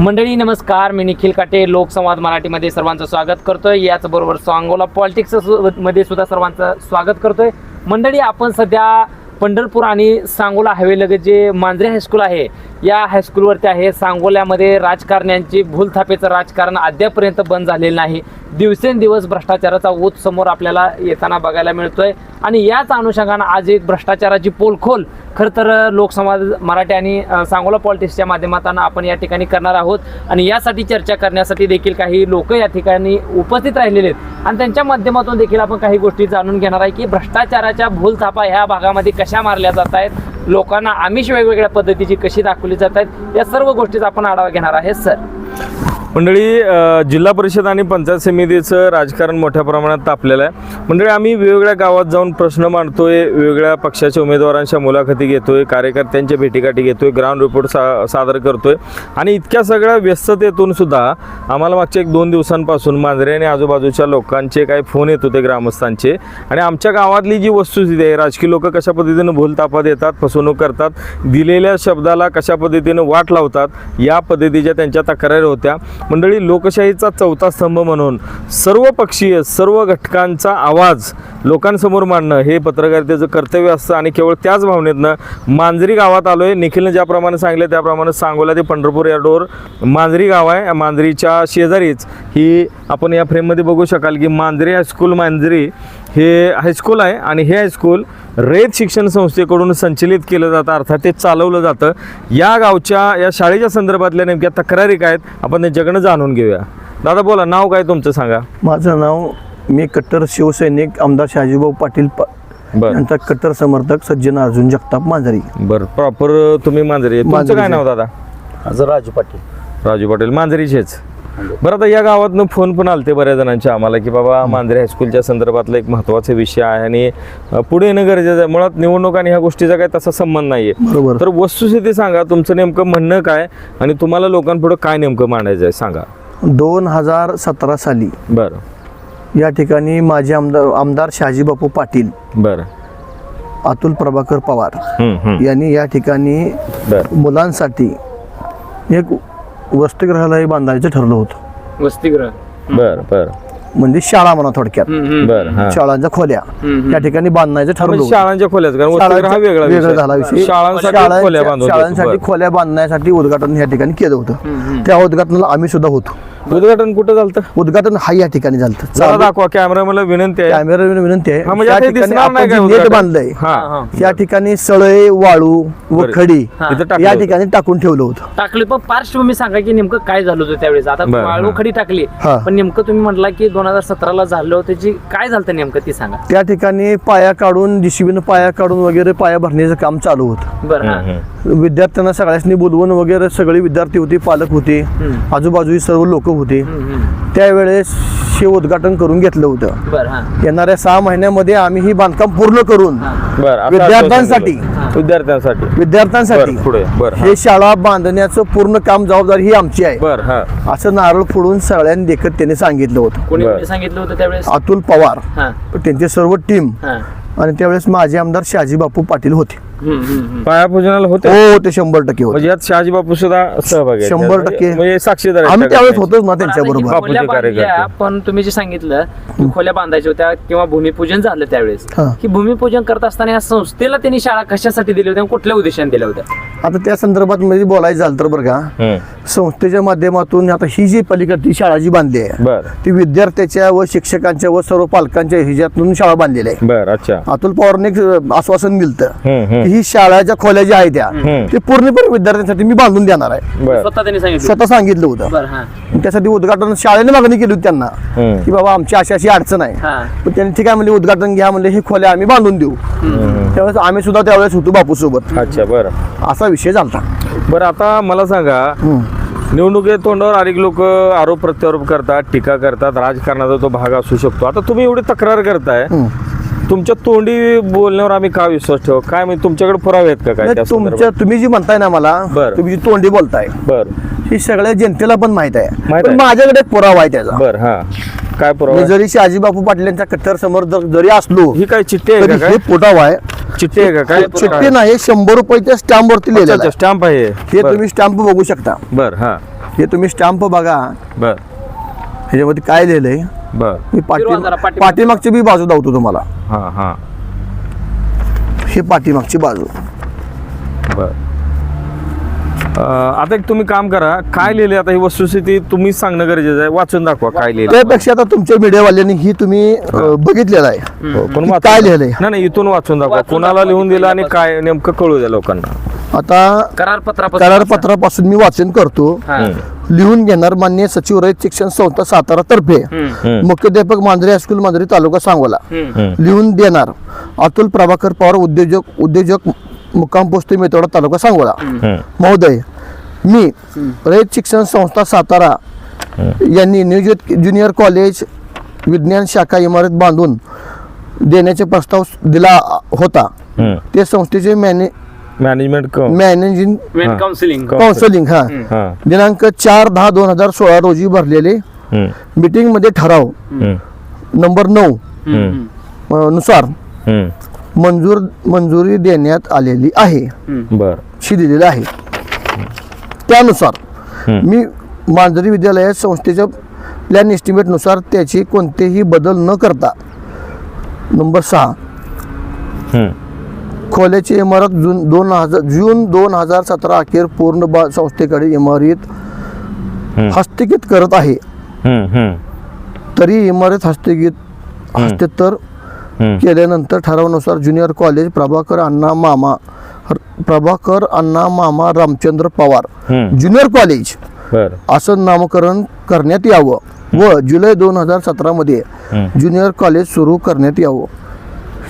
मंडळी नमस्कार. मी निखिल काटे लोकसंवाद मराठीमध्ये सर्वांचं स्वागत करतोय. याचबरोबर सांगोला पॉलिटिक्समध्ये सुद्धा सर्वांचं स्वागत करतोय. मंडळी आपण सध्या पंढरपूर आणि सांगोला हायवे जे मांजरे हायस्कूल आहे या हायस्कूलवरती आहे. सांगोल्यामध्ये राजकारण्यांची भूलथापेचं राजकारण अद्यापर्यंत बंद झालेलं नाही. दिवसेंदिवस भ्रष्टाचाराचा ओत समोर आपल्याला येताना बघायला मिळतोय. आणि याच अनुषंगानं आज एक भ्रष्टाचाराची पोलखोल खरं तर लोकसमाज मराठी आणि सांगोला पॉलिटिक्सच्या माध्यमातून आपण या ठिकाणी करणार आहोत. आणि यासाठी चर्चा करण्यासाठी देखील काही लोक या ठिकाणी उपस्थित राहिलेले आहेत. आणि त्यांच्या माध्यमातून देखील आपण काही गोष्टी जाणून घेणार आहे की भ्रष्टाचाराच्या भूलथापा ह्या भागामध्ये कशा मारल्या जात आहेत? लोकांना आमिष वेगवेगळ्या पद्धतीची कशी दाखवली जात आहेत? या सर्व गोष्टीचा आपण आढावा घेणार आहे सर. मंडळी जिल्हा परिषद आणि पंचायत समितीचं राजकारण मोठ्या प्रमाणात तापलेलं आहे. मंडळी आम्ही वेगवेगळ्या गावात जाऊन प्रश्न मांडतोय वेगवेगळ्या पक्षाच्या उमेदवारांच्या मुलाखती घेतोय कार्यकर्त्यांच्या भेटीगाठी घेतोय ग्राउंड रिपोर्ट सा सादर करतोय. आणि इतक्या सगळ्या व्यस्ततेतून सुद्धा आम्हाला मागच्या एक दोन दिवसांपासून मांजरे आणि आजूबाजूच्या लोकांचे काही फोन येत होते ग्रामस्थांचे. आणि आमच्या गावातली जी वस्तुस्थिती आहे राजकीय लोक कशा पद्धतीनं भूलतापात येतात फसवणूक करतात दिलेल्या शब्दाला कशा पद्धतीनं वाट लावतात या पद्धतीच्या त्यांच्या तक्रारी होत्या. मंडळी लोकशाहीचा चौथा स्तंभ म्हणून सर्व पक्षीय सर्व घटकांचा आवाज लोकांसमोर मांडणं हे पत्रकारितेचं कर्तव्य असतं आणि केवळ त्याच भावनेतनं मांजरी गावात आलो आहे निखिलनं ज्याप्रमाणे सांगितलं त्याप्रमाणे सांगोला ते पंढरपूर या डोर मांजरी गाव आहे. मांजरीच्या शेजारीच ही आपण या फ्रेममध्ये बघू शकाल की मांजरी हायस्कूल मांजरी हे हायस्कूल आहे आणि हे हायस्कूल रयत शिक्षण संस्थेकडून संचलित केलं जातं अर्थात ते चालवलं जातं. या गावच्या या शाळेच्या संदर्भातल्या नेमक्या तक्रारी काय आहेत आपण त्यांच्याकडनं जाणून घेऊया. दादा बोला नाव काय तुमचं सांगा? माझं नाव मी कट्टर शिवसैनिक आमदार शहाजीभाऊ पाटील पा- बरं. यांचा कट्टर समर्थक सज्जन अर्जुन जगताप मांजरी. बरं प्रॉपर तुम्ही मांजरी. आहे. तुमचं मांजरीचे. काय नाव दादा? माझं राजू पाटील. राजू पाटील मांजरीचेच. बरं आता या गावातनं फोन पण आलते बऱ्याच जणांचे आम्हाला की बाबा मांजरे हायस्कूलच्या संदर्भातला एक महत्त्वाचा विषय आहे आणि पुढे येणं गरजेचं आहे. मुळात निवडणूक आणि ह्या गोष्टीचा काही तसा संबंध नाहीये. बरोबर. तर वस्तुस्थिती सांगा तुमचं नेमकं म्हणणं काय आणि तुम्हाला लोकांपुढे काय नेमकं मांडायचं आहे सांगा. दोन हजार सतरा साली बरं. या ठिकाणी माजी आमदार आमदार शहाजीबापू पाटील बरं. अतुल प्रभाकर पवार. यांनी या ठिकाणी मुलांसाठी एक वसतिगृहालय बांधायचं ठरलं होतं. वसतिगृह. बरं बरं. म्हणजे शाळा म्हणा थोडक्यात. हम्म, हम्म. बरं हां. शाळांच्या खोल्या. हम्म. या ठिकाणी बांधायचं ठरलं म्हणजे होतं. शाळांच्या खोल्याच कारण वसतिगृह हा वेगळा. झाला विषय. शाळांसाठी खोल्या. खोल्या बांधण्यासाठी उद्घाटन या ठिकाणी केलं होतं. त्या उद्घाटनाला आम्ही सुद्धा होतो. उद्घाटन कुठं झालं उद्घाटन हा या ठिकाणी झालं जरा दाखवा कॅमेरा मला विनंती आहे कॅमेरा विनंती आहे हा, म्हणजे जे? बांधलंय हा हा. या ठिकाणी सळई वाळू व. खडी हा. या. ठिकाणी टाकून ठेवलं होतं टाकली पण पार्श्वभूमी सांगा की नेमकं काय झालं होतं त्यावेळेस आता वाळू. खडी टाकली. पण नेमकं तुम्ही म्हटला की दोन हजार सतराला झालं होतं त्याची काय झालं होतं नेमकं ती सांगा त्या ठिकाणी पाया काढून जीसीबीनं पाया काढून वगैरे पाया भरण्याचं काम चालू होतं बरं. विद्यार्थ्यांना सगळ्यांनी बोलवून वगैरे सगळे विद्यार्थी होते पालक होते. आजूबाजूची सर्व लोक होते. त्यावेळेस हे उद्घाटन करून घेतलं होतं. बरं हा. येणाऱ्या सहा महिन्यामध्ये आम्ही ही बांधकाम पूर्ण करून बरं आता विद्यार्थ्यांसाठी. विद्यार्थ्यांसाठी. विद्यार्थ्यांसाठी. बरं, पुढे. बरं हा. हे शाळा बांधण्याचं पूर्ण काम जबाबदारी ही आमची आहे. बरं हा. असं नारळ फोडून सगळ्यांनी देखत त्यांनी सांगितलं होतं. कोणी बरं. कोणी सांगितलं होतं त्यावेळेस? अतुल पवार. हा. त्यांचे सर्व टीम हा. आणि त्यावेळेस माझे आमदार शहाजी बापू पाटील होते. पायापूजनाला होते हो ते शंभर टक्के होते म्हणजे यात शहाजी बापू सुद्धा सहभागी आहेत. शंभर टक्के. म्हणजे साक्षीदार आहेत आम्ही त्या त्यावेळेस. होतोच ना त्यांच्या बरोबर बापूचे खोल्या बांधल्या, कार्यकर्ते. पण तुम्ही जे सांगितलं की खोल्या बांधायच्या होत्या किंवा भूमिपूजन झालं त्यावेळेस हा. की भूमिपूजन करत असताना या संस्थेला त्यांनी शाळा कशासाठी दिल्या होत्या आणि कुठल्या उद्देशाने दिल्या होत्या आता त्या संदर्भात मध्ये बोलायचं झालं तर बरं का हम्म. संस्थेच्या माध्यमातून आता ही जी पलीकडची शाळा जी बांधली आहे बरं ती विद्यार्थ्याच्या व शिक्षकांच्या व सर्व पालकांच्या ह्याच्यातून शाळा बांधलेली आहे बरं अच्छा अतुल पवारने एक आश्वासन दिलं हम्म, हम्म. ही शाळाच्या खोल्या ज्या आहेत त्या. ते पूर्णपणे विद्यार्थ्यांसाठी मी बांधून देणार आहे. बरं. स्वतः त्यांनी सांगितलं. स्वतः सांगितलं होतं. बरं हा. त्यासाठी उद्घाटन शाळेने मागणी केली होती त्यांना. की बाबा आमची अशी अशी अडचण आहे. हा. पण त्यांनी ठीक आहे म्हणजे उद्घाटन घ्या म्हणजे ही खोल्या आम्ही बांधून देऊ. त्यावेळेस आम्ही सुद्धा त्यावेळेस होतो बापू सोबत अच्छा बरं. असा विषय झालता बरं आता मला सांगा निवडणुकीत तोंडावर अनेक लोक आरोप प्रत्यारोप करतात टीका करतात राजकारणाचा तो भाग असू शकतो. आता तुम्ही एवढी तक्रार करताय. तुमच्या तोंडी बोलण्यावर आम्ही का विश्वास ठेवू? काय म्हणजे तुमच्याकडे पुरावे आहेत का काय त्या तुमच्या संदर्भात? तुम्ही जी म्हणताय ना मला बरं. तुम्ही जी तोंडी बोलताय बरं. ही सगळ्या जनतेला पण माहीत आहे. माहीत पण आहे. माझ्याकडे एक पुरावा आहे त्याचा. बरं हा. काय पुरावा मी आहे? जरी शहाजी बापू पाटील यांच्या कट्टर समोर जर- जरी असलो ही काय चिठ्ठी आहे तरी हे पुरावा आहे. चिठ्ठी आहे का काय? चिठ्ठी नाही शंभर रुपयाच्या स्टॅम्प वरती लिहिलेलं आहे. स्टॅम्प आहे हे. बरं. तुम्ही स्टॅम्प बघू शकता. बरं हा. हे तुम्ही स्टॅम्प बघा. बर. ह्याच्यामध्ये काय लिहिलंय? मी पाठी पाठीमागची. बी बाजू दावतो तुम्हाला. हा हा. हे पाठीमागची बाजू. बर. आता एक तुम्ही काम करा. काय लिहिले आता ही वस्तुस्थिती तुम्हीच सांगणं गरजेचं आहे. वाचून दाखवा काय लिहिलं त्यापेक्षा आता तुमच्या मीडियावाल्यांनी ही तुम्ही बघितलेलं आहे. हो, पण वाचून काय. लिहिलंय? नाही नाही इथून वाचून दाखवा. कोणाला लिहून दिलं आणि. काय नेमकं कळू द्या लोकांना. आता करार पत्रापासून करारपत्रापासून मी वाचन करतो. हा. लिहून घेणार मान्य सचिव रयत शिक्षण संस्था सातारा तर्फे. मुख्याध्यापक मांजरे हायस्कूल मांजरी तालुका सांगोला. लिहून देणार. अतुल प्रभाकर पवार उद्योजक उद्योजक मुक्काम पोस्ट मेतोडा तालुका सांगोला हम्म. महोदय मी रयत शिक्षण संस्था सातारा यांनी नियोजित ज्युनियर कॉलेज विज्ञान शाखा इमारत बांधून देण्याचे प्रस्ताव दिला होता. ते संस्थेचे मॅने मॅनेजमेंट क- मॅनेजिंग. काउन्सिलिंग काउन्सिलिंग हा दिनांक चार दहा दोन हजार सोळा रोजी भरलेले. मीटिंगमध्ये ठराव. नंबर नऊ नुसार. मंजूर मंजुरी देण्यात आलेली आहे बर शी दिलेली आहे त्यानुसार. मी मांजरी विद्यालयात संस्थेच्या प्लॅन एस्टिमेटनुसार त्याची कोणतेही बदल न करता नंबर सहा. खोल्याची इमारत जून दोन हजार जून दोन हजार सतरा अखेर पूर्ण बा संस्थेकडे इमारत हस्तगीत करत आहे. तरी इमारत हस्तगीत हस्तांतर. केल्यानंतर ठरावानुसार ज्युनियर कॉलेज प्रभाकर अण्णा मामा प्रभाकर अण्णा मामा रामचंद्र पवार. ज्युनियर कॉलेज असं नामकरण करण्यात यावं व जुलै दोन हजार सतरामध्ये हम्म. ज्युनियर कॉलेज सुरू करण्यात यावं.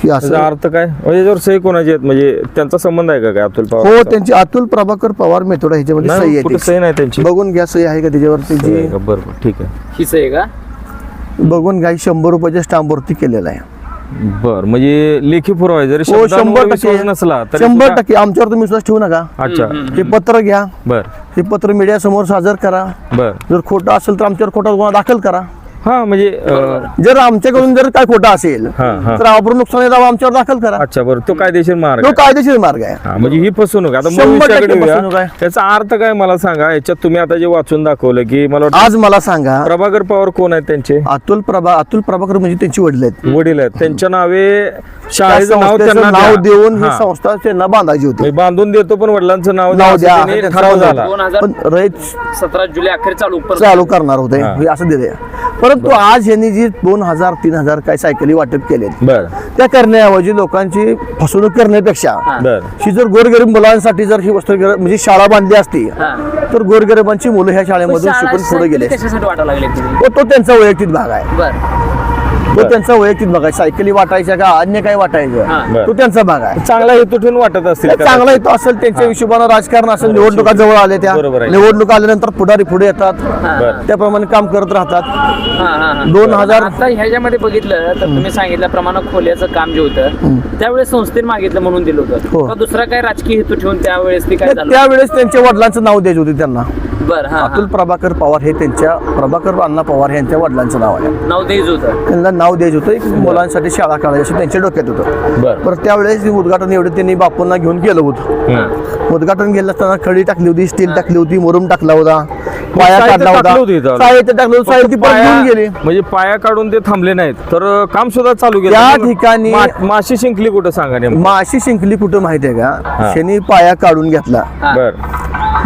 ही असं अर्थ काय? म्हणजे सही कोणाची आहेत? म्हणजे त्यांचा संबंध आहे का काय अतुल पवार हो त्यांची अतुल प्रभाकर पवार मेथोडा ह्याच्यामध्ये सही नाही आहे. सही नाही त्यांची. बघून घ्या सही आहे का त्याच्यावर सही आहे त्याची का? बरं बरं ठीक आहे. हीच आहे का? बघून घ्या शंभर रुपयाच्या स्टॅम्पवरती केलेला आहे. बर म्हणजे लेखी पुरावा. जरी हो शब्दांवर शंभर टक्के. नसला तरी शंभर सुद्धा- टक्के. आमच्यावर तुम्ही विश्वास ठेवू नका. अच्छा. हे पत्र घ्या. बर. हे पत्र मीडिया समोर सादर करा. बर. जर खोटं असेल तर आमच्यावर खोटा गुन्हा दाखल करा. हा म्हणजे अं, जर आमच्याकडून जर काय खोटं असेल हा, हा. तर आपण नुकसान दावा आमच्यावर दाखल करा. अच्छा बरं. तो कायदेशीर मार्ग तो आहे. कायदेशीर मार्ग आहे. हा म्हणजे ही फसवणूक आता मूळ शंभर टक्के विषयाकडे येऊया. फसवणूक आहे. त्याचा अर्थ काय मला सांगा? याच्यात तुम्ही आता जे वाचून दाखवलं की मला वाटतं आज मला सांगा प्रभाकर पवार कोण आहेत त्यांचे? अतुल प्रभा अतुल प्रभाकर म्हणजे त्यांची वडील आहेत. वडील आहेत. त्यांच्या नावे त्या शाळेचं नाव संस्थेचं त्यांना नाव द्या. देऊन ही हा. संस्था त्यांना बांधायची होती. बांधून देतो पण वडिलांचं नाव द्या. नाव असं द्या, त्यांनी ठराव झाला. दोन हजार पण रयत सतरा जुलै अखेर चालू. चालू करणार होते. हा. हे असं दिले परंतु आज यांनी जी दोन हजार तीन हजार काय सायकली वाटप केलेत बर. त्या करण्याऐवजी लोकांची फसवणूक करण्यापेक्षा बर. ही जर गोरगरीब मुलांसाठी जर ही वस्तू म्हणजे शाळा बांधली असती हा. तर गोरगरिबांची मुलं ह्या शाळेमधून शाळा शिकून पुढे गेले. कशासाठी वाटायला लागले तो तो त्यांचा वैयक्तिक भाग आहे. बर. तो त्यांचा वैयक्तिक भाग आहे सायकली वाटायच्या का अन्य काय हा. वाटायचं तो त्यांचा भाग आहे चांगला हेतू ठेवून वाटत असतील. चांगला येतो असेल त्यांच्या हिशोबानं राजकारण असेल निवडणुका जवळ आल्या त्या. बरोबर आहे. निवडणुका आल्यानंतर पुढारी पुढे येतात. त्याप्रमाणे काम करत राहतात. हा, हा, हा. दोन हजार आता ह्याच्यामध्ये बघितलं तर तुम्ही सांगितल्याप्रमाणे खोल्याचं काम जे होतं त्यावेळेस संस्थेने मागितलं म्हणून दिलं हो. होतं का दुसरा काय राजकीय हेतू ठेवून त्यावेळेस ते काय झालं? त्यावेळेस त्यांच्या वडिलांचं नाव द्यायचे होते त्यांना. बर हा अतुल प्रभाकर पवार हे त्यांच्या प्रभाकर अण्णा पवार यांच्या वडिलांचं नाव आहे. नाव द्यायचं होतं. त्यांना नाव द्यायचं होतं. एक मुलांसाठी शाळा काढायची असं त्यांच्या डोक्यात होतं. बर. पर त्यावेळेस उद्घाटन एवढं त्यांनी बापूंना घेऊन गेलं होतं. उद्घाटन गेलं असताना खडी टाकली होती स्टील टाकली होती मुरुम टाकला होता पाया काढला होतं. साहित्य टाकलं होतं. साहित्य घेऊन गेले. म्हणजे पाया काढून ते थांबले नाहीत. तर काम सुद्धा चालू केलं. त्या ठिकाणी- माशी शिंकली कुठं सांगा माशी शिंकली कुठं माहिती आहे. का? शनी पाया काढून घेतला. बर.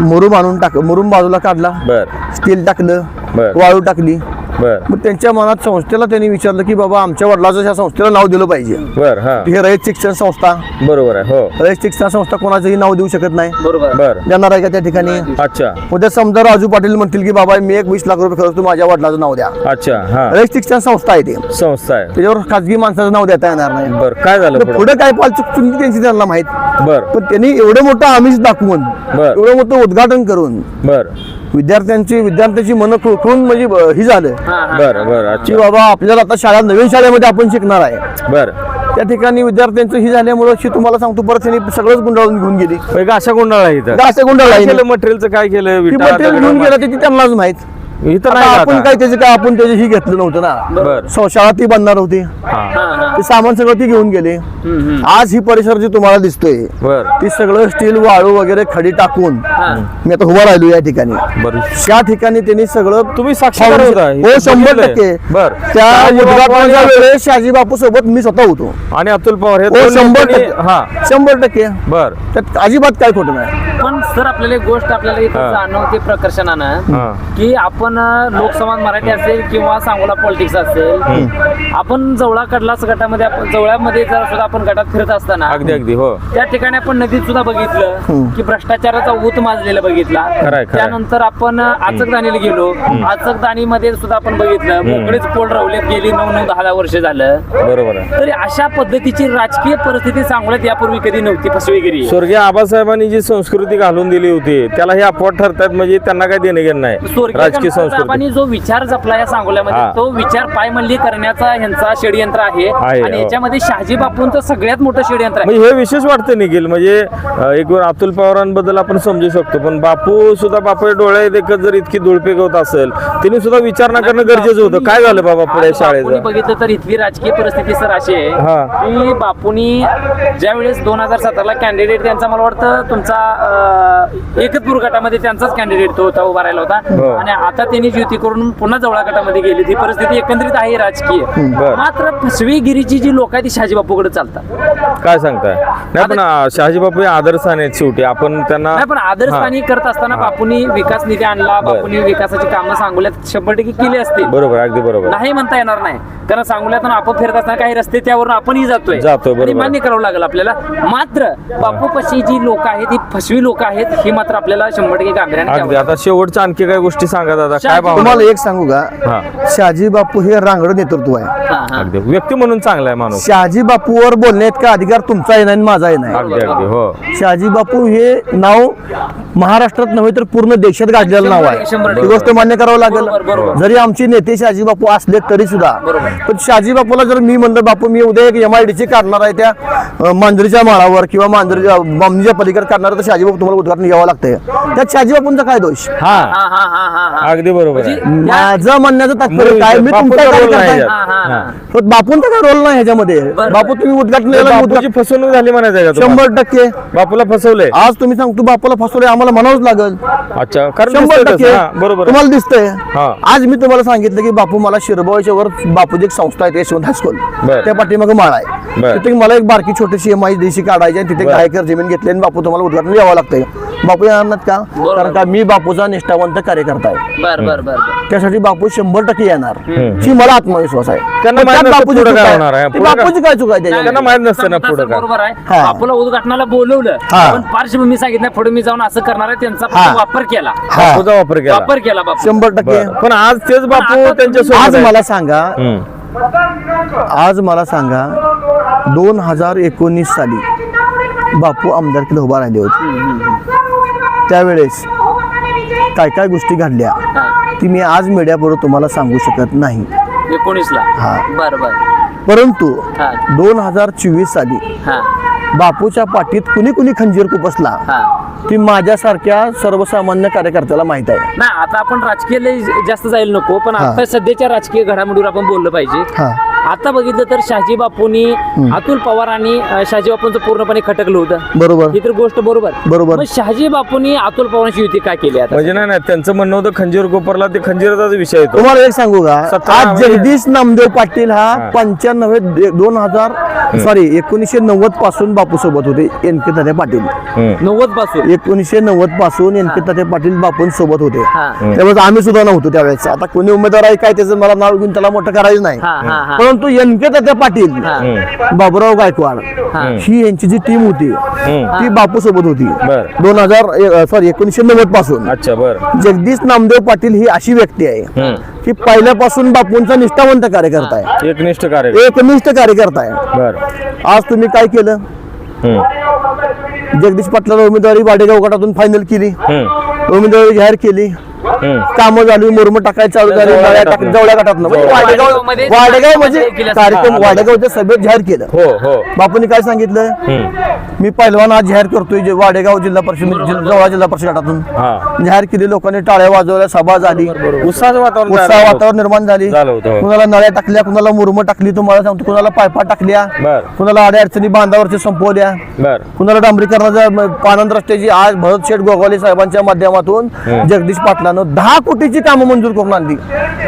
मुरुम आणून टाक मुरुम बाजूला काढला. बर. स्टील टाकलं. बर. वाळू टाकली. बर. मग त्यांच्या मनात संस्थेला त्यांनी विचारलं की बाबा आमच्या वडिलाचं ह्या संस्थेला नाव दिलं पाहिजे. बर हा. हे रयत शिक्षण संस्था. बरोबर आहे हो. रयत शिक्षण संस्था कोणाचंही नाव देऊ शकत नाही. बरोबर. बर. देणार आहे का त्या ठिकाणी? अच्छा. उद्या समजा राजू पाटील म्हणतील की बाबा मी एक वीस लाख रुपये खर्च माझ्या वडिलाचं नाव द्या. अच्छा हा. रयत शिक्षण संस्था आहे ते. संस्था आहे. त्याच्यावर खाजगी माणसाचं नाव देता येणार नाही. बर काय झालं पुढं? काय पाल त्यांची त्यांना माहीत. बर. पण त्यांनी एवढं मोठं आमिष दाखवून बर. एवढं मोठं उद्घाटन करून बर. विद्यार्थ्यांची विद्यार्थ्यांची मन खुळखुळून म्हणजे ब- ही झालं. हा हा बर बर की अच्छा बाबा आपल्याला आता शाळा नवीन शाळेमध्ये आपण शिकणार आहे. बर. त्या ठिकाणी विद्यार्थ्यांचं ही झाल्यामुळं शी तुम्हाला सांगतो परत त्यांनी सगळंच गुंडाळून घेऊन गेली. अशा गोंधळ आहे इथं गुंडाळ काय आहे केलं मटेरियलचं काय केलं विटा मटेरियल घेऊन दगड, गेला ते त्यांनाच माहीत. इथं आता नाही आपण. काय त्याचे काय आपण त्याचे ही घेतलं नव्हतं ना. बर. सो- शाळा ती बांधणार होती. हा. ते सामान सगळं ती घेऊन गेले. हम्म, हम्म. आज ही परिसर जी तुम्हाला दिसतोय बर. ती सगळं स्टील वाळू वगैरे खडी टाकून हा. मी आता उभा राहिलो या ठिकाणी. बर. त्या ठिकाणी त्यांनी सगळं तुम्ही साक्षीदार होता हो शंभर. टक्के. बर. त्या उद्घाटनाच्या वेळेस शहाजी बापू सोबत मी स्वतः होतो. आणि अतुल पवार हे हो शंभर टक्के. हा. शंभर टक्के. बर. त्यात अजिबात काय खोटं नाही. पण सर आपल्याला एक गोष्ट आपल्याला इथं हा. जाणवते प्रकर्षणानं हा. की आपण अ, लोकसंवाद मराठी असेल किंवा सांगोला पॉलिटिक्स असेल आपण जवळा कडलास गटामध्ये आपण जवळामध्ये जर सुद्धा आपण गटात फिरत असताना अगदी अगदी हो. त्या ठिकाणी आपण नदीत सुद्धा बघितलं की भ्रष्टाचाराचा ऊत माजलेला बघितला. खरंय, खरंय. त्यानंतर आपण आचकदानीला गेलो. आचकदानीमध्ये सुद्धा आपण बघितलं मोकळेच पोल रवलेत गेली नऊ नऊ दहा दहा वर्ष झालं. बरोबर आहे. तरी अशा पद्धतीची राजकीय परिस्थिती सांगोल्यात यापूर्वी कधी नव्हती फसवेगिरी. स्वर्गीय आबासाहेबांनी जी संस्कृती घालून दिली होती त्याला हे अपवाद ठरतात म्हणजे त्यांना काही देणे घेणं नाही. स्वर्गीय राजकीय गणपतरावांनी संस्कृती. जो विचार जपला या सांगोल्यामध्ये हा. तो विचार पायमल्ली करण्याचा ह्यांचा षडयंत्र आहे. आहे, आणि हो. याच्यामध्ये शहाजी बापूंचं सगळ्यात मोठं षडयंत्र आहे म्हणजे हे विशेष वाटतं निखिल म्हणजे एक वेळ अतुल पवारांबद्दल आपण समजू शकतो पण बापू सुद्धा बापू डोळे देखत जर इतकी धुळपे होत असेल त्यांनी सुद्धा विचार न करणं गरजेचं होतं काय झालं बाबा पुढे शाळेचं बघितलं तर इथली राजकीय परिस्थिती सर अशी हा. आहे की बापूंनी ज्या वेळेस दोन हजार सतराला कॅन्डिडेट त्यांचा मला वाटतं तुमचा एकतपूर गटामध्ये त्यांचाच कॅन्डिडेट तो होता उभा राहिला हो. होता आणि आता त्यांनी युती करून पुन्हा जवळा गटामध्ये गेली ही परिस्थिती एकंदरीत आहे राजकीय. मात्र फसवेगिरीची जी लोक आहेत ती शहाजी बापूकडे चालतात. काय सांगताय? नाही पण शहाजी बापू हे आदर्शाने आहेत शेवटी. आपण त्यांना नाही पण आदर्शपाणी करत असताना बापूंनी विकास निधी आणला. बापूंनी विकासाची कामं सांगोल्यात. शंभर टक्के केली असतील. बरोबर अगदी बरोबर. नाही म्हणता येणार नाही. कारण सांगोल्यातून आपण फिरत असताना काही रस्ते त्यावरून आपणही जातोय. जातोय, बरोबर. मान्य करावं लागेल आपल्याला. मात्र बापूपाशी जी लोक आहेत ही फसवी लोक आहेत ही मात्र आपल्याला शंभर टक्के गांभीर्याने अगदी. आता शेवटच्या आणखी काही गोष्टी सांगा दादा. काय भावना? तुम्हाला एक सांगू का? हा. शहाजी बापू हे रांगड नेतृत्व आहे. अगदी. व्यक्ती म्हणून चांगला आहे माणूस शहाजी बापूवर बोलण्यात का अधिकार तुमचा आहे नाही आणि माझा आहे नाही अगदी अगदी हो शहाजी बापू हे नाव महाराष्ट्रात नव्हे तर पूर्ण देशात गाजलेलं नाव आहे टक्के. ही गोष्ट मान्य करावं लागेल बरोबर. जरी आमचे नेते शहाजी बापू असले तरी सुद्धा बरोबर. पण शहाजी बापूला जर मी म्हणलं बापू मी उद्या एक एम आय डी ची काढणार आहे त्या अं, मांजरीच्या माळावर किंवा मांजरीच्या बामणीच्या पलीकडे काढणार आहे, तर शहाजी बापू तुम्हाला उद्घाटन घ्यावं लागतंय त्यात शहाजी बापूंचा काय दोष हा हा हा हा हा हा अगदी बरोबर आहे माझं म्हणण्याचं तात्पर्य काय मी तुमचा बापूचा काय role नाही करताय? यात. हा, हा, हा. हा. पण बापूंचा काय रोल नाही ह्याच्यामध्ये. बापू तुम्ही उद्घाटन फसवणूक झाली म्हणायचं? शंभर टक्के बापूला फसवलंय आज तुम्ही सांगतो बापूला फसवले आम्हाला म्हणावंच लागल अच्छा शंभर टक्के. हा, बरोबर. तुम्हाला दिसतंय हा. आज मी तुम्हाला सांगितलं की बापू मला शिरबाईच्या वर बापूची एक संस्था आहे यशवंत हायस्कूल. त्या पाठीमाग माळ आहे. तिथे मला एक बारकी छोटीशी एम आय देशी काढायची तिथे. काय कर जमीन घेतली आणि बापू तुम्हाला उद्घाटन यावं लागतंय बापू येणार नाहीत का बरोबर. कारण का मी बापूचा निष्ठावंत कार्यकर्ता आहे बर बर बर बर. त्यासाठी बापू शंभर टक्के येणार ही मला आत्मविश्वास आहे त्यांना पण माहीत त्यात नसतं बापूची पुढं चूक काय आहे. होणार आहे. ती पुढं काय- बापूची काय चुक आहे त्यांना त्याच्यामध्ये माहीत नसतं ना पुढं काय. बरोबर आहे हा. आपलं उद्घाटनाला बोलवलं हा. पण पार्श्वभूमी सांगितलं पुढे मी जाऊन असं करणार आहे त्यांचा हा. फक्त वापर केला हा. बापूचा वापर केला वापर केला बापू शंभर टक्के बरं. पण आज तेच बापू त्यांच्या आज सोबत मला सांगा. आज मला सांगा दोन हजार एकोणीस साली बापू आमदारकीला उभा राहिले होते त्यावेळेस काय काय गोष्टी घडल्या. ती मी आज मीडियाबरोबर तुम्हाला सांगू शकत नाही. एकोणीस ला हा. बर बर. परंतु हा. दोन हजार चोवीस साली हा. बापूच्या पाठीत कुणी कुणी खंजीर खुपसला हा. ती माझ्यासारख्या सर्वसामान्य कार्यकर्त्याला माहीत आहे. नाही आता आपण राजकीय लय जास्त जायला नको पण हा. आता सध्याच्या राजकीय घडामोडीवर आपण बोललं पाहिजे. हा. आता बघितलं तर शहाजी बापूंनी अतुल पवार आणि शहाजी बापूंचं पूर्णपणे खटकलं होतं. बरोबर. ही तर गोष्ट बरोबर. बरोबर. मग शहाजी बापूंनी अतुल पवारांची युती काय केली आता? म्हणजे नाही नाही त्यांचं म्हणणं होतं खंजीर कोपरला ते खंजीराचाच विषय येतो. तुम्हाला एक सांगू का? आज म्हणजे- जगदीश नामदेव पाटील हा. पंच्याण्णव दोन हजार सॉरी एकोणीसशे नव्वदपासून बापू सोबत होते एन के तात्या पाटील. हम्म. नव्वदपासून? एकोणीसशे नव्वदपासून एन के तात्या पाटील बापून सोबत होते. हा. त्यावेळेस आम्ही सुद्धा नव्हतो त्यावेळेस. आता कोणी उमेदवार आहे काय त्याचं मला नाव घेऊन त्याला मोठं करायचं नाही. हा हा हा. परंतु एन के तात्या पाटील. बाबुराव गायकवाड हा. यांची जी टीम होती. ती बापू सोबत होती. दोन हजार सॉरी एकोणीसशे नव्वदपासून अच्छा बर जगदीश नामदेव पाटील ही अशी व्यक्ती आहे. की पहिल्यापासून बापूंचा निष्ठावंत कार्यकर्ता आहे एकनिष्ठ कार्य एकनिष्ठ कार्यकर्ता आहे आज तुम्ही काय केलं. जगदीश पाटलाला उमेदवारी वाडेगाव गटातून फायनल केली. उमेदवारी जाहीर केली कामं झाली मुरम टाकायला चालू झाली जवळ्या गटातनं म्हणजे वाडेगाव वाडेगाव म्हणजे. कार्यक्रम वाडेगावच्या सभेत जाहीर केलं. हो हो. बापूंनी काय सांगितलं. मी पहिलवान आज जाहीर करतोय जे वाडेगाव जिल्हा परिषद जिल्हा- जवळ जिल्हा परिषद गटातून. हा. जाहीर केली लोकांनी टाळ्या वाजवल्या सभा झाली. उत्साहाचं वातावरण उत्साह वातावरण निर्माण झाली. हो. कुणाला नळ्या टाकल्या कुणाला मुरम टाकली तुम्हाला सांगतो कुणाला पायपा टाकल्या बर. कुणाला अड्या अडचणी बांधावरच्या संपवल्या. बर. कुणाला डांबरीकरणाच्या पानंद रस्त्याची आज भरत शेठ गोगावले साहेबांच्या माध्यमातून जगदीश पाटलानं दहा कोटीची कामं मंजूर करून आणली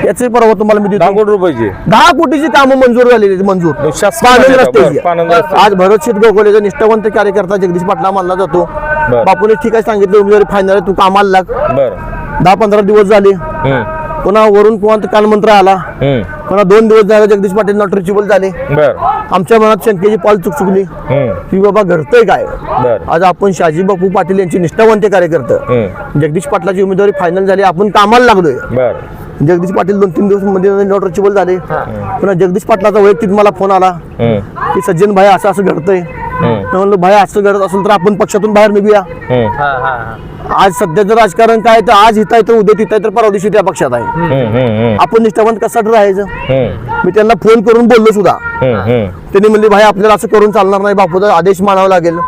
याचे परवा तुम्हाला मी दहा देतो कोटी रुपयाची दहा कोटीची कामं मंजूर झालेली आहेत, मंजूर शासनाने पानंद का? रस्त्याची बरं, पानंद रस्ते. आज भरत शेठ गोगावलेचा निष्ठावंत कार्यकर्ता जगदीश पाटला मानला जातो बरं. बापूने ठीक आहे सांगितलं उमेदवारी फायनल तू कामाला लाग बर दहा पंधरा दिवस झाले. पुन्हा वरून पुन्हा कालमंत्र आला हम्म. पुन्हा दोन दिवस झाले जगदीश पाटील नॉट रिचेबल झाले. बर. आमच्या मनात शंकेची पाल चुक चुकली. हम्म. की बाबा घडतंय काय? बर. आज आपण शाजी बापू पाटील यांची निष्ठावंत कार्यकर्ते. हम्म. जगदीश पाटलाची उमेदवारी फायनल झाली आपण कामाला लागलोय. बर. जगदीश पाटील दोन तीन दिवसमध्ये नॉट रिचेबल झाले. पुन्हा जगदीश पाटलाचा वैयक्तिक मला फोन आला. हम्म. की सज्जन भाई असं असं घडतंय. हम्म. मी म्हणलं भाई असं घडत असेल तर आपण पक्षातून बाहेर निघूया. हा हा हा आज सध्याचं राजकारण काय तर आज हित आहे तर उद्या तिथं तर परवा दिवशी त्या पक्षात आहे हम्म. हम्म. हम्म. आपण निष्ठावंत कसा राहायचं हम्म. मी त्यांना फोन करून बोललो सुद्धा. त्यांनी म्हणले भाई आपल्याला असं करून चालणार नाही बापूचा आदेश मानावा लागेल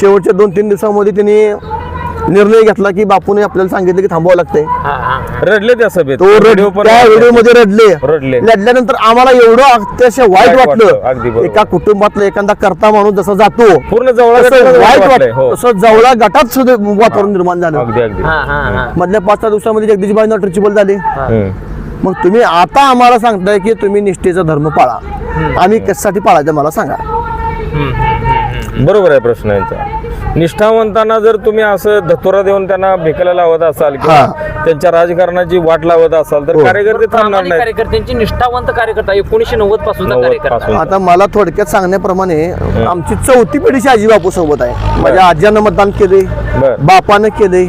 शेवटच्या दोन तीन दिवसामध्ये त्यांनी निर्णय घेतला की बापूने आपल्याला सांगितलं की थांबावं लागतंय. हा हा. रडले त्या सभेत तो रड व्हिडिओ पण त्या व्हिडिओमध्ये रडले. रडले. रडल्यानंतर आम्हाला एवढं अत्यशय वाईट वाईट वाटलं. अगदी वाटलं बरोबर. एका कुटुंबातला एखादा करता माणूस जसा जातो पूर्ण जवळ तसं वाईट वाटलंय हो. वाटत तसं जवळा गटात सुद्धा वातावरण निर्माण झालं. अगदी अगदी. हा हा हा. मधल्या पाच सहा दिवसामध्ये जगदीशबाई नॉट रिचेबल झाले. हम्म. मग तुम्ही आता आम्हाला सांगताय की तुम्ही निष्ठेचा धर्म पाळा. आम्ही कशासाठी पाळायचं मला सांगा. बरोबर आहे प्रश्न यांचा. निष्ठावंतांना जर तुम्ही असं धतोरा देऊन त्यांना भेकायला लावत असाल किंवा त्यांच्या राजकारणाची वाट लावत असाल तर हो. कार्यकर्ते थांबणार प्रामाणिक नाहीत. कार्यकर्त्यांची निष्ठावंत कार्यकर्ता एकोणीशे नव्वद पासूनचा 90 कार्यकर्ता. पासून. आता मला थोडक्यात सांगण्याप्रमाणे आमची चौथी पिढी शाजी बापू सोबत आहे. माझ्या आज्यानं मतदान केले बर. बापानं केले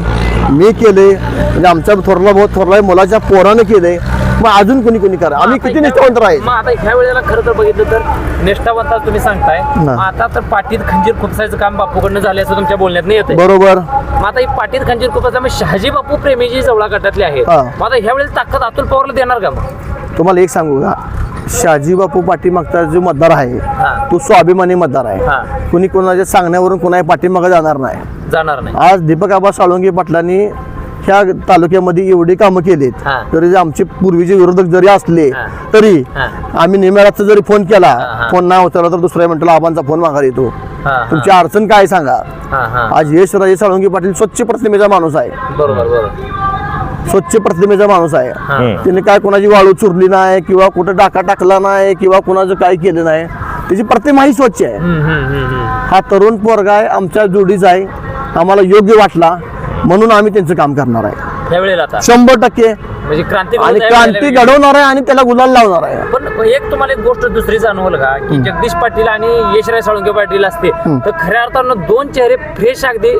मी केले म्हणजे आमचा थोरला भाऊ थोरला मुलाच्या पोरानं केले. मग अजून कोणी कोणी करा? आम्ही किती निष्ठावंत राहील मग आता ह्या वेळेला खरं तर बघितलं तर निष्ठावंत तुम्ही सांगताय. मग आता तर पाटीत खंजीर खुपसायचं काम बापूकडनं झालं असं तुमच्या बोलण्यात नाही येत बरोबर. मग आता ही पाटीत खंजीर खुपसायचं मग शहाजी बापू प्रेमीजी जवळा गटातले आहेत. हा. मग आता ह्या वेळेला ताकद अतुल पवारला देणार का मग? तुम्हाला एक सांगू का? शाजी बापू पाठीमागचा जो मतदार आहे हा. तो स्वाभिमानी मतदार हा. आहे कुणी कोणाच्या सांगण्यावरून कोणा पाठीमागे जाणार नाही. जाणार नाही. आज दीपक आबा साळुंगे पाटलांनी ह्या तालुक्यामध्ये एवढी कामं केलीत हा. तरी जे आमचे पूर्वीचे विरोधक जरी असले हा. तरी हा. आम्ही निमेराचा जरी फोन केला हा, हा. फोन नाही उचलला तर दुसऱ्या मिनिटाला आबांचा फोन माघार येतो हा, हा. तुमची अडचण काय सांगा हा हा आज यशराजे साळुंगे पाटील स्वच्छ प्रतिमेचा माणूस आहे बरोबर बरोबर स्वच्छ प्रतिमेचा माणूस आहे हा. त्याने काय कोणाची वाळू चुरली नाही किंवा कुठं डाका टाकला नाही किंवा कोणाचं काय केलं नाही त्याची प्रतिमाही स्वच्छ आहे हम्म, हम्म, हम्म, हम्म. हा तरुण पोरगा आहे आमच्या जोडीचा आहे आम्हाला योग्य वाटला म्हणून आम्ही त्यांचं काम करणार आहे. आता. शंभर टक्के. म्हणजे क्रांती आणि क्रांती घडवणार आहे आणि त्याला गुलाल लावणार आहे. पण एक तुम्हाला एक गोष्ट दुसरी जाणवलं का? की जगदीश पाटील आणि यशराज साळुंके पाटील असते. तर खऱ्या अर्थानं दोन चेहरे फ्रेश अगदी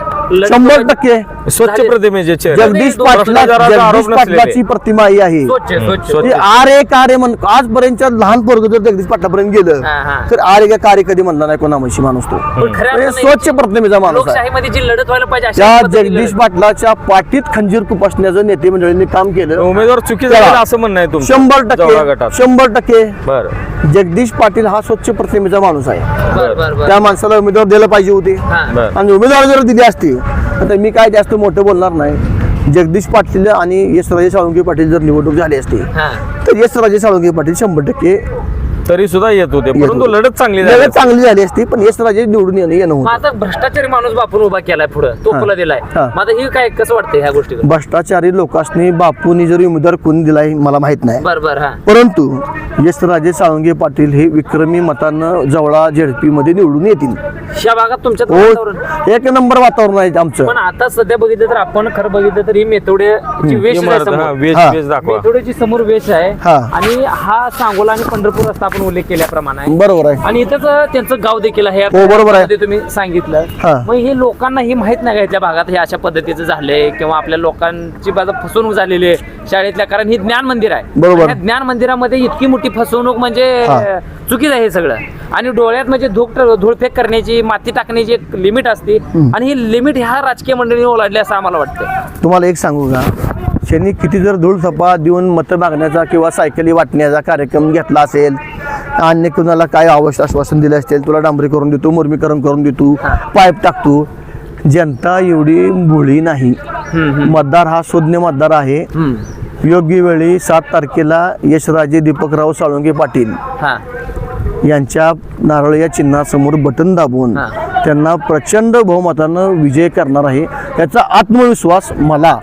शंभर टक्के. स्वच्छ. प्रतिमेचे चेहरे. जगदीश पाटला जगदीश. पाटलाची प्रतिमा ही आहे. स्वच्छ स्वच्छ. स्वच्छ. ती आर ए कार्य म्हण आजपर्यंत लहान पोरग जर जगदीश पाटलापर्यंत गेलं. तर आर ए कार्य कधी म्हणला नाही कोणा म्हशी माणूस तो. पण खऱ्या म्हणजे अर्थानं स्वच्छ प्रतिमेचा माणूस आहे. लोकशाहीमध्ये जी लढत व्हायला पाहिजे त्या जगदीश. पाटलाच्या पाठीत खंजीर कुपसण्याचं नेते मंडळींनी काम केलं. उमेदवार चुकीचा चला. झाला असं म्हणणं आहे तुमचं. शंभर टक्के शंभर टक्के. बर. जगदीश पाटील हा स्वच्छ प्रतिमेचा माणूस आहे. बर. बर बर त्या माणसाला उमेदवार द्यायला पाहिजे होते. हा. आणि उमेदवार जर दिली असती तर मी काय जास्त मोठं बोलणार नाही. जगदीश पाटील आणि यशराजे साळुंके पाटील जर निवडणूक झाली असती हा. तर यशराजे साळुंके पाटील शंभर टक्के तरी सुद्धा येत होते परंतु. लढत चांगली झाली. लढत चांगली झाली असती पण यशराजे निवडून येणं येणं मग होतं आता भ्रष्टाचारी माणूस बापून उभा केलाय पुढे तो. फुला दिलाय. हा. मग आता ही काय कसं वाटतंय ह्या गोष्टी भ्रष्टाचारी लोकांनी बापूनी जरी उमेदवार कोणी दिलाय मला माहीत नाही. बर बर हा. परंतु यशराजे साळुंगे पाटील हे विक्रमी मतानं जवळा झेडपी मध्ये निवडून येतील. ह्या भागात तुमच्यात वातावरण? हो एक नंबर वातावरण आहे आमचं. पण आता सध्या बघितलं तर आपण खरं बघितलं तर ही मेथोड्याची वेश इमारत हा हा. दाखवा. मेथोड्याची समोर वेश आहे. हा. आणि हा सांगोला आणि पंढरपूर रस्ता आपण उल्लेख केल्याप्रमाणे आहे. बरोबर आहे. आणि इथंच त्यांचं गाव देखील आहे. हो, बरोबर आहे. तुम्ही सांगितलं. हा. मग हे लोकांना हे माहीत नाही का इथल्या भागात हे अशा पद्धतीचं झालंय किंवा आपल्या लोकांची बाजू फसवणूक झालेली आहे शाळेतल्या? कारण ही ज्ञान मंदिर आहे. बरोबर. आणि या ज्ञान मंदिरामध्ये इतकी मोठी फसवणूक म्हणजे हा. चुकीचं आहे हे सगळं. आणि डोळ्यात म्हणजे धूक धूळफेक करण्याची माती टाकण्याची एक लिमिट असते. आणि ही लिमिट ह्या राजकीय मंडळीने ओलांडली असं आम्हाला वाटतं. तुम्हाला एक सांगू का? त्यांनी किती जर धूळ सपा देऊन मतं मागण्याचा किंवा सायकली वाटण्याचा कार्यक्रम घेतला असेल अन्य कुणाला काय आवश्यक आश्वासन दिले असतील तुला डांबरी करून देतो मुर्मीकरण करून देतो पाईप टाकतो. जनता एवढी भोळी नाही. मतदार हा सुज्ञ मतदार आहे. योग्य वेळी सात तारखेला यशराजे दीपकराव साळुंगे पाटील. यांच्या नारळ या चिन्हासमोर बटन दाबून. त्यांना प्रचंड बहुमतानं विजय करणार आहे. याचा आत्मविश्वास मला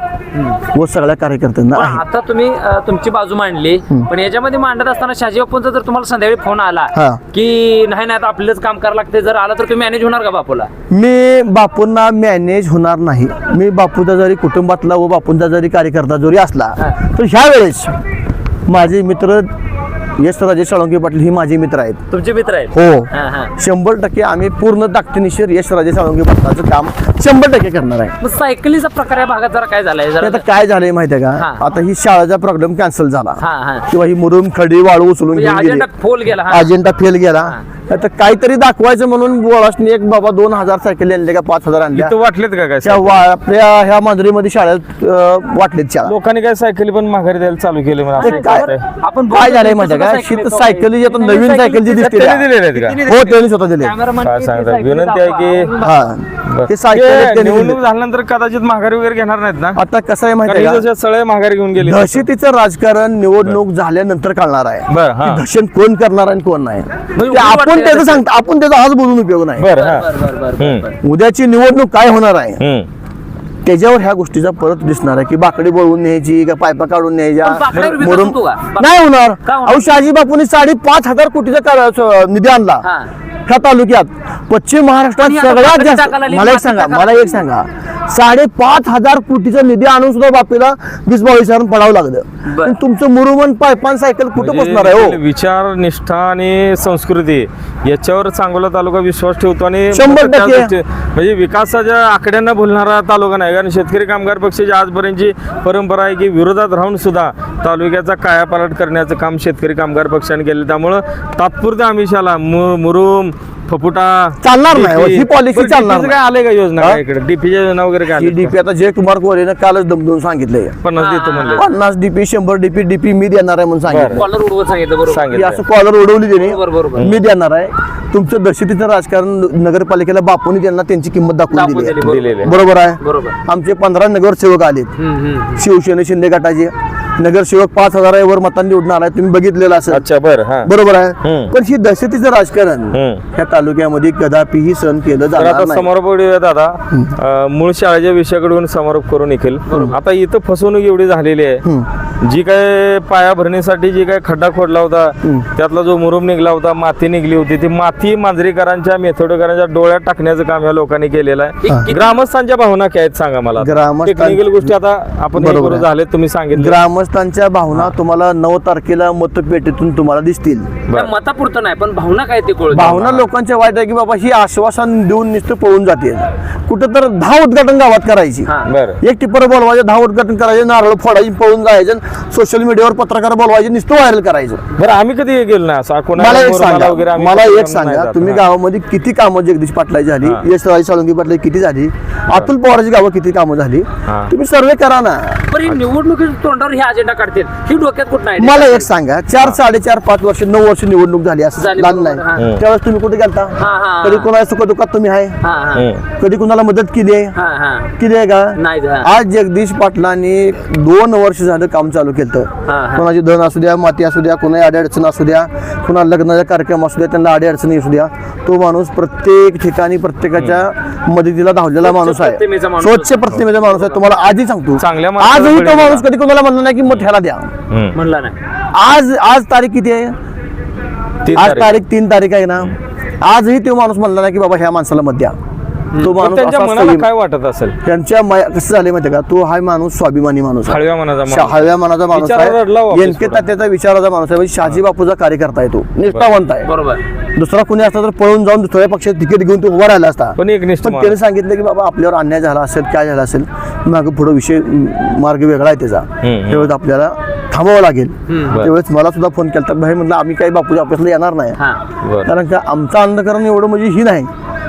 व सगळ्या कार्यकर्त्यांना आहे. आता तुम्ही तुमची बाजू मांडली. पण याच्यामध्ये मांडत असताना शाजी बापूंचा जर तुम्हाला संध्याकाळी फोन आला. की नाही नाही आता आपलंच काम करावं लागते जर आला तर तुम्ही मॅनेज होणार का बापूला? मी बापूंना मॅनेज होणार नाही. मी बापूचा जरी कुटुंबातला व बापूंचा जरी कार्यकर्ता जरी असला तर ह्या वेळेस माझे मित्र यशराजे साळुंके पाटील ही माझे मित्र आहेत. तुमचे मित्र आहेत? हो. हा, हा. शंभर टक्के आम्ही पूर्ण ताकदीनिशीर यशराजे साळुंके पाटलाचं काम शंभर टक्के करणार आहे. मग सायकलीचा प्रकार या भागात जरा काय झालाय? ते जरा आता काय झालंय माहितीये का? हा. आता ही शाळेचा प्रॉब्लेम कॅन्सल झाला. हा हा. किंवा ही मुरुम खडी वाळू उचलून म्हणजे घेऊन गेली. अजेंडा फोल गेला हा. अजेंडा फेल गेला. आता काहीतरी दाखवायचं म्हणून बोळासनी एक बाबा दोन हजार सायकल आणले का पाच हजार आणल्या. इथं वाटलेत का काय आपल्या ह्या मांजरीमध्ये शाळेत अं, वाटलेत शाळा लोकांनी काय सायकली पण माघारी द्यायला चालू केले ते काय आपण काय झालंय बोलतो माहितीये का? तसं शीत सायकली जी आता नवीन सायकल जी दिसते त्यांनी दिलेले आहेत का? हो त्यांनी स्वतः दिले काय सांगता? विनंती आहे की-. हा. ते सायकल ते त्यांनी निवडणूक दिले. झाल्यानंतर कदाचित माघारी वगैरे घेणार नाहीत ना? आता कसं आहे ही का? सगळे माघारी घेऊन गेले दहशतीचं राजकारण निवडणूक झाल्यानंतर कळणार आहे. बर हा. दहशत कोण करणार आणि कोण नाही? म्हणजे ते आपण वाटतंय त्याचं. सांगतो आपण त्याचा आज बोलून उपयोग नाही बर हा बर, बर, बर, बर, हम्म. बर. उद्याची निवडणूक काय होणार आहे हम्म. त्याच्यावर ह्या गोष्टीचा परत दिसणार आहे की बाकडी बळवून न्यायची का पायपा काढून न्यायच्या पण बाकड्यावर विकास मुरुम- होतो का? नाही होणार का होणार? अहो शहाजी बापूंनी साडेपाच हजार कोटीचा स- निधी आणला हा. ह्या तालुक्यात पश्चिम महाराष्ट्रात आता सगळ्यात बाकडी जास्त टाकायला लागली, मला एक माती सांगा टाकायला मला एक सांगा साडेपाच हजार कोटीचा निधी आणून सुद्धा बापीला वीस बावीस हजार पडावं लागलं. तुमचं मुरुमन पायपान सायकल कुठं म्हणजे बसणार आहे हो? विचार निष्ठा आणि संस्कृती याच्यावर सांगोला तालुका विश्वास ठेवतो आणि शंभर टक्के. म्हणजे विकासाच्या आकड्यांना भुलणारा तालुका नाही. कारण शेतकरी कामगार पक्षाची आजपर्यंतची परंपरा आहे की विरोधात राहून सुद्धा तालुक्याचा कायापालट करण्याचं काम शेतकरी कामगार पक्षाने केलं. त्यामुळं तात्पुरत्या आमिषाला मुरुम फपुटा चालणार नाही, DP. ही बरं, चालणार DP चं नाही. काय आले का योजना हा? काय इकडे डीपीच्या योजना वगैरे काय ही आल्या? डीपी आता जयकुमार कोरेनं कालच दमदून सांगितलंय पन्नास देतो म्हणले पन्नास डीपी शंभर डीपी डीपी मी देणार आहे म्हणून सांगितलं कॉलर उडवत सांगितलं बरोबर सांगितलं असं कॉलर उडवली बरोबर, बरोबर. त्याने मी देणार आहे तुमचं दहशतीचं राजकारण नगरपालिकेला बापूंनी त्यांना त्यांची किंमत दाखवून दाखवून दिली आहे. बरोबर. दिलेले बरोबर आहे बरोबर आमचे पंधरा नगरसेवक हम्म, हम्म. शिवसेना शिंदे गटाचे नगरसेवक पाच हजारावर मतांनी निवडून आलाय तुम्ही बघितलेलं असेल. अच्छा बर हा. बरोबर आहे. हम्म. पण ही दहशतीचं राजकारण हम्म. ह्या तालुक्यामध्ये कदापिही सहन केलं तर जाणार आता नाही. समारोप दादा अं, मूळ शाळेच्या विषयाकडून समारोप करून निघेल आता इथं फसवणूक एवढी झालेली आहे. जी काय पाया भरण्यासाठी जी काय खड्डा खोदला होता त्यातला जो मुरुम निघला होता माती निघली होती ती माती मांजरीकरांच्या मेथोडेकरांच्या डोळ्यात टाकण्याचं काम या लोकांनी केलेलं आहे. ग्रामस्थांच्या भावना काय आहेत सांगा मला ग्रामस्थां- टेक्निकल गोष्टी आता आपण हे बरोबर करू आहे. झाले तुम्ही सांगितलं. ग्रामस्थांच्या भावना तुम्हाला नऊ तारखेला मतपेटीतून तुम्हाला दिसतील. त्या मतापुरतं नाही पण भावना काय ते कळत भावना लोकांच्या वाईट आहे की बाबा ही आश्वासन देऊन नुसतं पळून जाते. कुठं तर दहा उद्घाटन गावात करायची. हा. बरं. एक टिप्पर बोलवायचे दहा उद्घाटन करायचे नारळ फोडायची पळून जायचं सोशल मीडियावर पत्रकार बोलवायचे नुसतं व्हायरल करायचं. बरं आम्ही कधी गेलो ना मला एक सांगा. मला एक सांगा. तुम्ही. गावामध्ये किती कामं जगदीश पाटलाची झाली. यशराज साळुंगी पाटला किती झाली? अतुल पवाराची गावं किती कामं झाली. तुम्ही सर्वे करा ना. पण ही निवडणुकीच्या तोंडावर ही अजेंडा काढतात ही डोक्यात कुठं नाही? मला एक सांगा चार साडेचार पाच वर्ष नऊ वर्ष निवडणूक झाली असं झाली, लहान बरोबर, हा. नाही त्यावेळेस तुम्ही कुठे गेलता? हा, हा, कधी. कोणाला सुख दुःखात तुम्ही आहे? हा हा. कधी कुणाला मदत केली आहे? हा हा. केली आहे का? नाही हा. आज जगदीश पाटलांनी दोन वर्ष झालं काम चालू केलं हा, हा. कोणाची धन असू द्या माती असू द्या कोणाची अडचण असू द्या कोणा लग्नाचा कार्यक्रम असू द्या त्यांना अडचणी असू द्या. तो माणूस प्रत्येक ठिकाणी प्रत्येकाच्या मदतीला धावलेला माणूस आहे. प्रतिमेचा माणूस स्वच्छ प्रतिमेचा माणूस आहे. तुम्हाला आजही सांगतो. चांगल्या माणसाला आजही तो माणूस. कधी कोणाला म्हणला नाही की मग ह्याला द्या हम्म. म्हणला नाही आज आज तारीख किती आहे आज तारीख. तारीख तीन तारीख आहे ना आजही तो माणूस म्हणला नाही की बाबा ह्या माणसाला मत द्या तो माणूस त्यांच्या असा मनाला संयम- काय वाटत असेल? त्यांच्या मया- कसं झालंय माहिती का? तो हा माणूस स्वाभिमानी माणूस आहे. हळव्या मनाचा शा- माणूस. हळव्या मनाचा माणूस रडला आहे. तात्याचा विचाराचा माणूस आहे. म्हणजे शहाजी बापूचा कार्यकर्ता आहे तो. निष्ठावंत आहे. बरोबर. दुसरा कोणी असता तर पळून जाऊन दुसऱ्या पक्षात तिकीट घेऊन तो उभा राहिला असता. पण एक निष्ठ माणूस. त्याने सांगितलं की बाबा आपल्यावर अन्याय झाला असेल काय झाला असेल माग पुढे विषय म, मार्ग वेगळा आहे त्याचा. हम्म. त्यावेळेस आपल्याला थांबावं लागेल. त्यावेळेस मला सुद्धा फोन केला तर भाई म्हटलं आम्ही काही बापूच्या ऑफिसला येणार नाही. हा. बरं. कारण का आमचं अंधकरण एवढं म्हणजे ही नाही.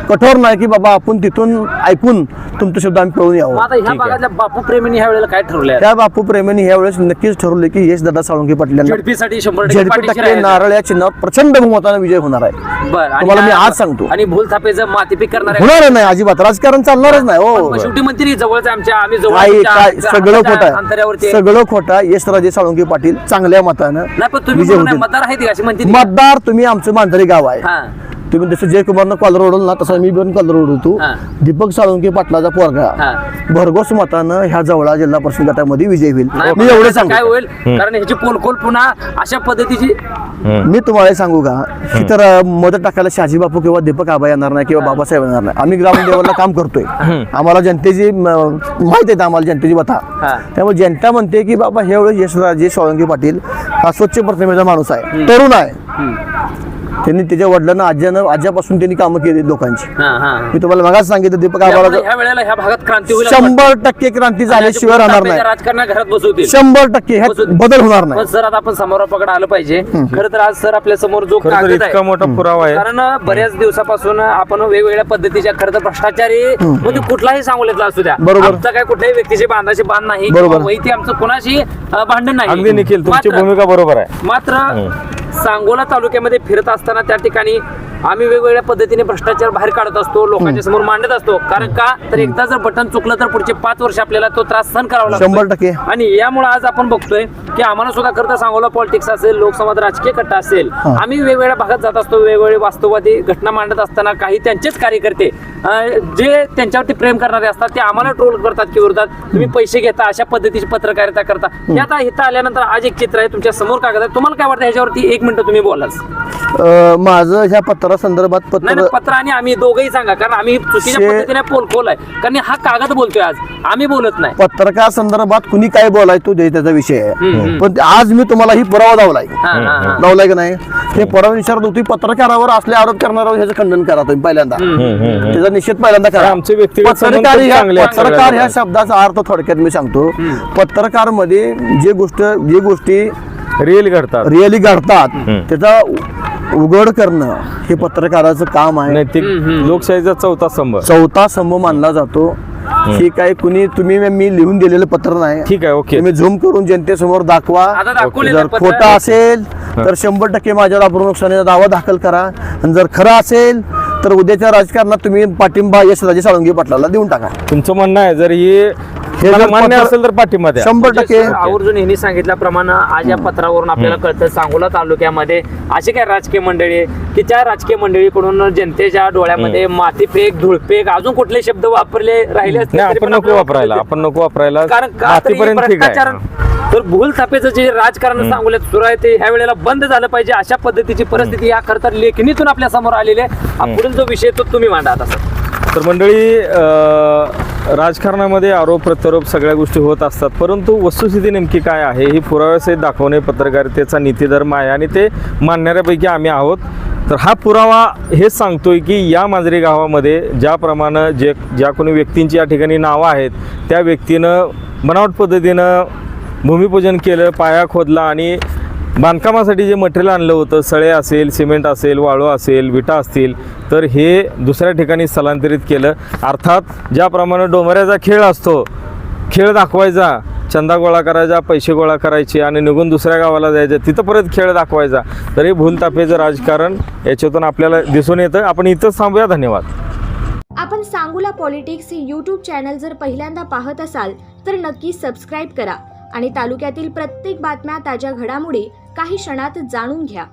कठोर नाही की बाबा आपण तिथून ऐकून तुमचा शब्द आम्ही पळून यावं आता ह्या ठीक आहे. भागातल्या बापू प्रेमींनी ह्या वेळेला काय ठरवलंय त्या बापू प्रेमीने ह्या वेळेस नक्कीच ठरवले की यश दादा साळुंके पाटील यांना झेडपीसाठी शंभर टक्के झेडपी पाठीशी टक्के राहायचं. नारळ या चिन्हावर प्रचंड बहुमताने विजय होणार आहे बरं आणि तुम्हाला मी आज सांगतो. आणि भूल थापेचं मातीपीक करणार आहे होणार नाही अजिबात राजकारण चालणारच नाही हो शेवटी म्हणते जवळच आमच्या आम्ही जवळ काय आमच्या- काय आमच्या सगळं खोटं आहे अंतरावरती आहे. सगळं खोटं आहे. यशराजे साळुंके पाटील चांगल्या मतानं नाही पण तुम्ही विजय म्हणून होतील. मतदार आहे ती अशी म्हणते ती. मतदार तुम्ही आमचं मांजरी गाव आहे हा तुम्ही जसं जयकुमारनं कॉलर ओढवलं ना तसं मी पण कॉलर ओढवतो. दीपक साळुंके पाटलाचा पोरगा. भरघोस मतानं ह्या जवळा जिल्हा परिषद गटामध्ये विजय होईल. मी एवढं काय सांगतो. होईल? कारण ह्याची पोलकोल पुन्हा अशा पद्धतीची मी तुम्हाला सांगू का? की तर मदत टाकायला शहाजी बापू किंवा दीपक आबा येणार नाही किंवा बाबासाहेब येणार नाही. आम्ही ग्राउंड लेवलला काम करतोय. आम्हाला जनतेची माहिती आहे आम्हाला जनतेची बता. त्यामुळे जनता म्हणते की बाबा हे एवढं यशराजे सोळंकी पाटील हा स्वच्छ प्रतिमेचा माणूस आहे. तरुण आहे. त्यांनी त्याच्या वडिलांना आज्यानं आज्यापासून त्यांनी कामं केली लोकांची. हा हा. मी तुम्हाला मगाच सांगितलं दीपक आबाला ह्या वेळेला ह्या भागात क्रांती होईल असं शंभर टक्के क्रांती झाल्याशिवाय राहणार नाही. राजकारणात घरात बसवतील शंभर टक्के. बदल होणार नाही. सर आता आपण समोरापकडे आलं पाहिजे. खरं तर आज सर आपल्यासमोर जो इतका मोठा पुरावा आहे. कारण बऱ्याच दिवसापासून आपण वेगवेगळ्या पद्धतीच्या खरं तर भ्रष्टाचारी म्हणजे कुठलाही सांगोल्यातला असू द्या. बरोबर. काय कुठल्याही व्यक्तीची बांधाची बांध नाही. बरोबर. आमचं कोणाशी भांडण नाही. अगदी निखिल तुमची भूमिका बरोबर आहे. मात्र सांगोला तालुक्यामध्ये फिरत असताना असताना त्या ठिकाणी आम्ही वेगवेगळ्या पद्धतीने भ्रष्टाचार बाहेर काढत असतो लोकांच्या समोर मांडत असतो. कारण का? तर एकदा जर बटन चुकलं तर पुढचे पाच वर्ष आपल्याला तो त्रास सहन करावा लागतो शंभर टक्के. आणि यामुळे आज आपण बघतोय की आम्हाला सुद्धा करता सांगोला पॉलिटिक्स असेल लोकसंवाद राजकीय कट्टा असेल आम्ही वेगवेगळ्या भागात जात असतो वेगवेगळे वास्तववादी घटना मांडत असताना काही त्यांचेच कार्यकर्ते जे त्यांच्यावरती प्रेम करणारे असतात ते आम्हाला ट्रोल करतात की विरोधात तुम्ही पैसे घेता अशा पद्धतीची पत्रकारिता करता. हे आता इथं आल्यानंतर आज एक चित्र आहे तुमच्यासमोर कागद आहे. तुम्हाला काय वाटतं? ह्याच्यावरती एक मिनिट तुम्ही बोलाल. अं, माझं ह्या पत्रा संदर्भात नाही पत्र नाही, पत्र आणि आम्ही दोघंही सांगा कारण आम्ही चुकीच्या शे- पद्धतीने आहे कारण हा कागद बोलतोय आज. आम्ही बोलत नाही. पत्रकार संदर्भात कुणी काय बोलाय तो दे त्याचा विषय हम्म, आहे. हम्म. पण आज मी तुम्हाला ही पुरावा दावलाय हा, हा, हा. लावलाय की नाही? हे पुरावा विचारत होती पत्रकारावर असले आरोप करणाऱ्यावर ह्याचं खंडन करा तुम्ही पहिल्यांदा. त्याचा निषेध पहिल्यांदा करा. आमचे व्यक्तिगत संबंध पत्रकार खूप ह्या चांगले आहेत पत्रकार सगळ्या ह्या शब्दाचा अर्थ थोडक्यात मी सांगतो. पत्रकारमध्ये जे गोष्ट जे गोष्टी रिअल घडतात. रिअली घडतात. त्याचा उघड करणं हे पत्रकाराचं काम आहे. नैतिक लोकशाहीचा चौथा स्तंभ. चौथा स्तंभ मानला जातो. ही काय कुणी तुम्ही मी लिहून दिलेलं पत्र नाही. ठीक आहे ओके. तुम्ही झूम करून जनतेसमोर दाखवा. आता दाखवलेलं जर पत्र- खोटं असेल तर शंभर टक्के माझ्यावर अपूर्ण नुकसानीचा दावा दाखल करा. आणि जर खरं असेल तर उद्याच्या राजकारणात तुम्ही पाठिंबा यशराजे साळुंगे पाटलाला देऊन टाका. तुमचं म्हणणं आहे जर ही हे जर मान्य पत्र- असेल तर पाठिंबा द्या शंभर टक्के. सर, आवर्जून यांनी सांगितल्याप्रमाणे आज या पत्रावरून आपल्याला कळतं. सांगोला तालुक्यामध्ये अशी काय राजकीय मंडळी आहे की त्या राजकीय मंडळीकडून जनतेच्या डोळ्यामध्ये माती फेक धुळफेक अजून कुठले शब्द वापरले राहिले असतील नाही तरी आपण पण नको आपल्याला वापरायला कळतं. आपण नको वापरायला. कारण का तर हे मातीपर्यंत ठीक भ्रष्टाचार आहे तर भूल थापेचं जे राजकारण सांगोल्यात सुरू आहे ते ह्या वेळेला बंद झालं पाहिजे अशा पद्धतीची परिस्थिती या खरं तर लेखणीतून आपल्यासमोर आलेली आहे. हा पुढील जो विषय तो तुम्ही मांडा आता सर. तर मंडळी अं, राजकारणामध्ये आरोप प्रत्यारोप सगळ्या गोष्टी होत असतात. परंतु वस्तुस्थिती नेमकी काय आहे ही पुराव्यासहित दाखवणे पत्रकारितेचा नीतिधर्म आहे आणि ते मानणाऱ्यापैकी आम्ही आहोत. तर हा पुरावा हेच सांगतोय की या मांजरी गावामध्ये ज्याप्रमाणे जे ज्या कोणी व्यक्तींची या ठिकाणी नावं आहेत त्या व्यक्तीनं बनावट पद्धतीनं भूमिपूजन केलं पाया खोदला आणि बांधकामासाठी जे मटेरियल आणलं होतं सळे असेल सिमेंट असेल वाळू असेल विटा असतील तर हे दुसऱ्या ठिकाणी स्थलांतरित केलं. अर्थात ज्याप्रमाणे डोंबऱ्याचा खेळ असतो खेळ दाखवायचा चंदा गोळा करायचा पैसे गोळा करायचे आणि निघून दुसऱ्या गावाला जायचं तिथं परत खेळ दाखवायचा. तर हे भूलतापेचं राजकारण याच्यातून आपल्याला दिसून येतं. आपण इथंच थांबूया. धन्यवाद. आपण सांगूला पॉलिटिक्स हे यूट्यूब चॅनल जर पहिल्यांदा पाहत असाल तर नक्की सबस्क्राईब करा. आणि तालुक्यातील प्रत्येक बातम्या ताज्या घडामोडी काही क्षणात जाणून घ्या.